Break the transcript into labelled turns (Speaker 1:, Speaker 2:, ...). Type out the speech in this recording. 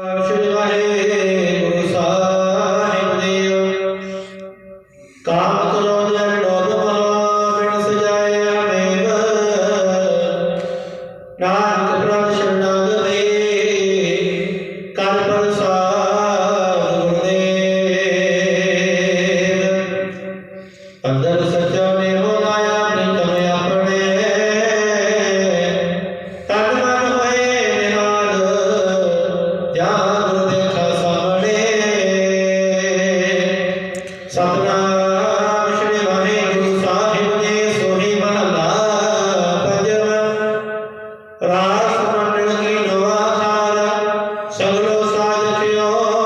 Speaker 1: ਸ੍ਰੀ ਵਾਹਿਗੁਰੂ ਸਾਹਿਬ ਜੀ ਕਾਮ ਕਰੋ। ਰਾਸ ਮੰਨ ਕੀ ਨਵਾ ਸਾਰ ਸਗਲੋ ਸਾਜ ਸਿਓ